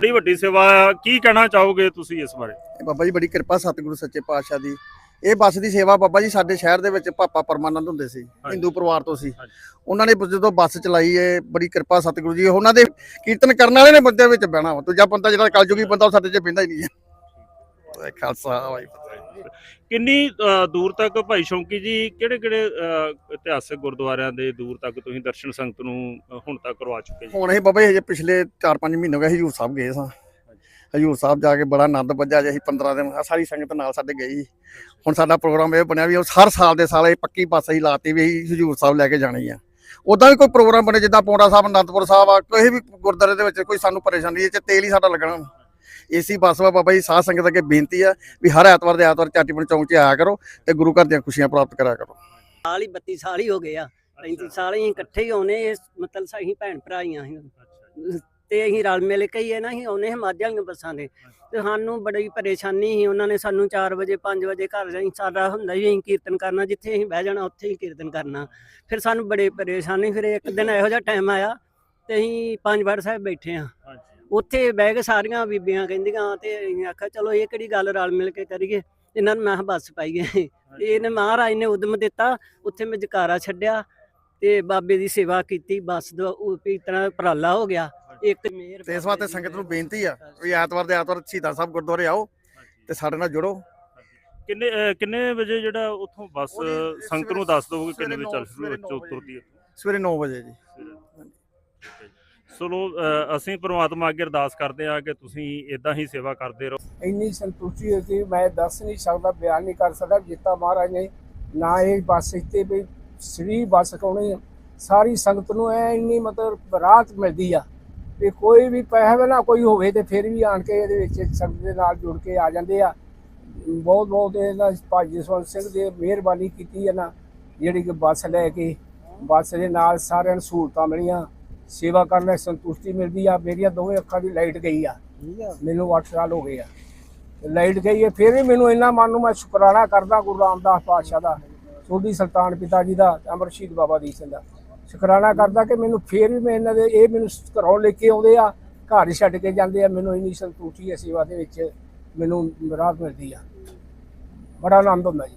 ਬੜੀ ਵੱਡੀ ਸੇਵਾ ਆ ਕੀ ਕਹਿਣਾ ਚਾਹੋਗੇ ਤੁਸੀਂ ਇਸ ਬਾਰੇ? ਇਹ ਬਾਬਾ ਜੀ ਬੜੀ ਕਿਰਪਾ ਸਤਿਗੁਰੂ ਸੱਚੇ ਪਾਤਸ਼ਾਹ ਦੀ। ਇਹ ਬੱਸ ਦੀ ਸੇਵਾ ਬਾਬਾ ਜੀ ਸਾਡੇ ਸ਼ਹਿਰ ਦੇ ਵਿੱਚ ਪਾਪਾ ਪਰਮਾਨੰਦ ਹੁੰਦੇ ਸੀ ਹਿੰਦੂ ਪਰਿਵਾਰ ਤੋਂ ਸੀ। ਉਹਨਾਂ ਨੇ ਜਦੋਂ ਬੱਸ ਚਲਾਈ ਹੈ ਬੜੀ ਕਿਰਪਾ ਸਤਿਗੁਰੂ ਜੀ ਉਹਨਾਂ ਦੇ ਕੀਰਤਨ ਕਰਨ ਵਾਲੇ ਨੇ ਬੰਦੇ ਵਿੱਚ ਬਹਿਣਾ ਦੂਜਾ ਬੰਦਾ ਜਿਹੜਾ ਕਲਯੁਗੀ ਬੰਦਾ ਉਹ ਸਾਡੇ 'ਚ ਬਹਿੰਦਾ ਹੀ ਨਹੀਂ ਹੈ। ਖਾਲਸਾ ਵਾਹਿਗੁਰੂ ਕਿੰਨੀ ਦੂਰ ਤੱਕ ਭਾਈ ਸ਼ੌਂਕੀ ਜੀ ਕਿਹੜੇ ਕਿਹੜੇ ਇਤਿਹਾਸਕ ਗੁਰਦੁਆਰਿਆਂ ਦੇ ਦੂਰ ਤੱਕ ਤੁਸੀਂ ਦਰਸ਼ਨ ਸੰਗਤ ਨੂੰ ਹੁਣ ਤੱਕ ਕਰਵਾ ਚੁੱਕੇ ਜੀ? ਹੁਣ ਅਸੀਂ ਬਾਬਾ ਜੀ ਹਜੇ ਪਿਛਲੇ 4-5 ਮਹੀਨੇ ਹੋ ਗਏ ਹਜੂਰ ਸਾਹਿਬ ਗਏ ਸਾਂ। ਹਜੂਰ ਸਾਹਿਬ ਜਾ ਕੇ ਬੜਾ ਆਨੰਦ ਵੱਜਿਆ ਜੇ ਅਸੀਂ 15 ਦਿਨ ਸਾਰੀ ਸੰਗਤ ਨਾਲ ਸਾਡੇ ਗਈ ਹੁਣ ਸਾਡਾ ਪ੍ਰੋਗਰਾਮ ਇਹ ਬਣਿਆ ਵੀ ਹਰ ਸਾਲ ਦੇ ਸਾਲ ਇਹ ਪੱਕੀ ਬੱਸ ਹੀ ਲਾਤੀ ਵੀ ਅਸੀਂ ਹਜੂਰ ਸਾਹਿਬ ਲੈ ਕੇ ਜਾਣੀ ਆ। ਉਦਾਂ ਵੀ ਕੋਈ ਪ੍ਰੋਗਰਾਮ ਬਣੇ ਜਿੱਦਾਂ ਪੌਂਡਾ ਸਾਹਿਬ, ਅਨੰਦਪੁਰ ਸਾਹਿਬ ਆ, ਕੋਈ ਵੀ ਗੁਰਦੁਆਰੇ ਦੇ ਵਿੱਚ ਕੋਈ ਸਾਨੂੰ ਪਰੇਸ਼ਾਨੀ ਨਹੀਂ ਚ ਤੇਲ ਹੀ ਸਾਡਾ ਲੱਗਣਾ। ਏਸੀ ਬੱਸ ਵਾ ਬਾਬਾ ਜੀ ਸਾਧ ਸੰਗਤ ਅੱਗੇ ਬੇਨਤੀ ਆ ਵੀ ਹਰ ਐਤਵਾਰ ਦੇ ਐਤਵਾਰ ਚਾਟੀਪੁਰ ਚੌਂਕ 'ਚ ਆਇਆ ਕਰੋ ਤੇ ਗੁਰੂ ਘਰ ਦੀਆਂ ਖੁਸ਼ੀਆਂ ਪ੍ਰਾਪਤ ਕਰਿਆ ਕਰੋ। ਸਾਲ ਹੀ 32 ਸਾਲ ਹੀ ਹੋ ਗਏ ਆ। 35 ਸਾਲ ਹੀ ਇਕੱਠੇ ਹੀ ਆਉਨੇ ਇਸ ਮਤਲਬ ਅਸੀਂ ਭੈਣ ਭਰਾ ਹੀ ਆ ਅਸੀਂ। ਤੇ ਅਸੀਂ ਰਲ ਮਿਲ ਕੇ ਹੀ ਹੈ ਨਾ ਅਸੀਂ ਆਉਨੇ ਹਿਮਾਚਲ ਦੀਆਂ ਬੱਸਾਂ ਦੇ। ਤੇ ਸਾਨੂੰ ਬੜੀ ਪਰੇਸ਼ਾਨੀ ਸੀ ਉਹਨਾਂ ਨੇ ਸਾਨੂੰ 4 ਵਜੇ 5 ਵਜੇ ਘਰ ਜਾਈ ਸਾਡਾ ਹੁੰਦਾ ਸੀ ਅਸੀਂ ਕੀਰਤਨ ਕਰਨਾ ਜਿੱਥੇ ਅਸੀਂ ਬਹਿ ਜਾਣਾ ਉੱਥੇ ਹੀ ਕੀਰਤਨ ਕਰਨਾ। ਫਿਰ ਸਾਨੂੰ ਬੜੇ ਪਰੇਸ਼ਾਨੀ ਫਿਰ ਇੱਕ ਦਿਨ ਇਹੋ ਜਿਹਾ ਟਾਈਮ ਆਇਆ ਤੇ ਅਸੀਂ ਪੰਜ ਵਾਰ ਸਾਹਿਬ ਬੈਠੇ ਆ ਉੱਥੇ ਬਹਿ ਕੇ ਸਾਰੀਆਂ ਬੀਬੀਆਂ ਕਹਿੰਦੀਆਂ ਤੇ ਅਸੀਂ ਆਖਿਆ ਚਲੋ ਇਹ ਕਿਹੜੀ ਗੱਲ ਰਲ ਮਿਲ ਕੇ ਕਰੀਏ? ਇਹਨਾਂ ਨੂੰ ਮੈਂ ਕਿਹਾ ਬੱਸ ਪਾਈਏ ਇਹਨੇ ਮਹਾਰਾਜ ਨੇ ਉਦਮ ਦਿੱਤਾ ਉੱਥੇ ਮੈਂ ਜਕਾਰਾ ਛੱਡਿਆ ਤੇ ਬਾਬੇ ਦੀ ਸੇਵਾ ਕੀਤੀ ਬੱਸ ਦਾ ਉਹ ਵੀ ਤਰ੍ਹਾਂ ਉਪਰਾਲਾ ਹੋ ਗਿਆ। ਇੱਕ ਮੇਰ ਤੇ ਇਸ ਵਾਸਤੇ ਸੰਗਤ ਨੂੰ ਬੇਨਤੀ ਆ ਵੀ ਐਤਵਾਰ ਦੇ ਐਤਵਾਰ ਸ਼ਹੀਦਾਂ ਸਾਹਿਬ ਗੁਰਦੁਆਰੇ ਆਓ ਤੇ ਸਾਡੇ ਨਾਲ ਜੁੜੋ। ਕਿੰਨੇ ਕਿੰਨੇ ਵਜੇ ਜਿਹੜਾ ਉੱਥੋਂ ਬੱਸ ਸੰਗਤ ਨੂੰ ਦੱਸ ਦੋਗੇ ਕਿੰਨੇ ਸਵੇਰੇ ਵਜੇ ਚੱਲ ਸ਼ੁਰੂ ਤੁਰਦੀ ਹੈ ਸਵੇਰੇ 9 ਵਜੇ ਜੀ। ਚਲੋ ਅਸੀਂ ਪ੍ਰਮਾਤਮਾ ਅੱਗੇ ਅਰਦਾਸ ਕਰਦੇ ਹਾਂ ਕਿ ਤੁਸੀਂ ਇਦਾਂ ਹੀ ਸੇਵਾ ਕਰਦੇ ਰਹੋ। ਇੰਨੀ ਸੰਤੁਸ਼ਟੀ ਹੋਈ ਮੈਂ ਦੱਸ ਨਹੀਂ ਸਕਦਾ, ਬਿਆਨ ਨਹੀਂ ਕਰ ਸਕਦਾ ਜਿੱਤਾ ਮਹਾਰਾਜ ਨੇ ਨਾ ਇਹ ਬੱਸ ਇੱਥੇ ਵੀ ਸ੍ਰੀ ਬੱਸ ਕਾਉਣੀ ਸਾਰੀ ਸੰਗਤ ਨੂੰ ਐ ਇੰਨੀ ਮਤਲਬ ਰਾਹਤ ਮਿਲਦੀ ਆ ਵੀ ਕੋਈ ਵੀ ਪੈਸੇ ਨਾ ਕੋਈ ਹੋਵੇ ਤੇ ਫਿਰ ਵੀ ਆਣ ਕੇ ਇਹਦੇ ਵਿੱਚ ਸੰਗਤ ਦੇ ਨਾਲ ਜੁੜ ਕੇ ਆ ਜਾਂਦੇ ਆ। ਬਹੁਤ ਬਹੁਤ ਇਹਨਾਂ ਭਾਈ ਜਸਵੰਤ ਸਿੰਘ ਦੀ ਮਿਹਰਬਾਨੀ ਕੀਤੀ ਹੈ ਨਾ, ਜਿਹੜੀ ਕਿ ਬੱਸ ਲੈ ਕੇ, ਬੱਸ ਦੇ ਨਾਲ ਸਾਰਿਆਂ ਨੂੰ ਸਹੂਲਤਾਂ ਮਿਲੀਆਂ। ਸੇਵਾ ਕਰਨ ਦੀ ਸੰਤੁਸ਼ਟੀ ਮਿਲਦੀ ਆ ਮੇਰੀਆਂ ਦੋਵੇਂ ਅੱਖਾਂ ਦੀ ਲਾਈਟ ਗਈ ਆ। ਮੈਨੂੰ 8 ਸਾਲ ਹੋ ਗਏ ਆ। ਲਾਈਟ ਗਈ ਹੈ ਫਿਰ ਵੀ ਮੈਨੂੰ ਇੰਨਾ ਮਨ ਨੂੰ ਮੈਂ ਸ਼ੁਕਰਾਨਾ ਕਰਦਾ ਗੁਰੂ ਰਾਮਦਾਸ ਪਾਤਸ਼ਾਹ ਦਾ ਸੋਢੀ ਸੁਲਤਾਨ ਪਿਤਾ ਜੀ ਦਾ ਅਮਰ ਸ਼ਹੀਦ ਬਾਬਾ ਦੀਪ ਸਿੰਘ ਦਾ। ਸ਼ੁਕਰਾਨਾ ਕਰਦਾ ਕਿ ਮੈਨੂੰ ਫਿਰ ਵੀ ਮੈਂ ਇਹਨਾਂ ਦੇ ਇਹ ਮੈਨੂੰ ਘਰੋਂ ਲੈ ਕੇ ਆਉਂਦੇ ਆ ਘਰ ਹੀ ਛੱਡ ਕੇ ਜਾਂਦੇ ਆ ਮੈਨੂੰ ਇੰਨੀ ਸੰਤੁਸ਼ਟੀ ਹੈ ਸੇਵਾ ਦੇ ਵਿੱਚ ਮੈਨੂੰ ਰਾਹਤ ਮਿਲਦੀ ਆ। ਬੜਾ ਆਨੰਦ ਹੁੰਦਾ ਜੀ।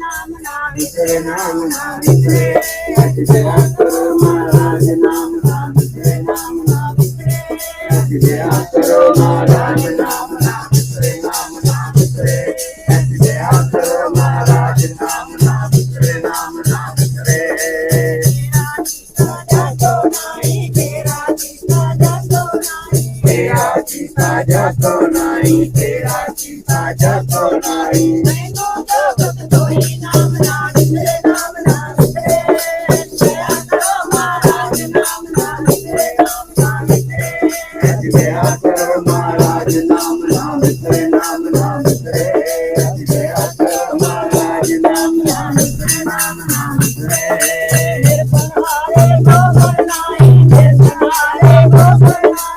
तेरे नाम नाम तेरे आज तेरा करो महाराज नाम नाम तेरे नाम नाम आज तेरा करो महाराज नाम नाम तेरे नाम नाम तेरे आज तेरा करो महाराज नाम नाम तेरे नाम नाम तेरे तेरा चिंता जातो नहीं तेरा चिंता जातो नहीं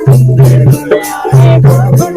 Thank you.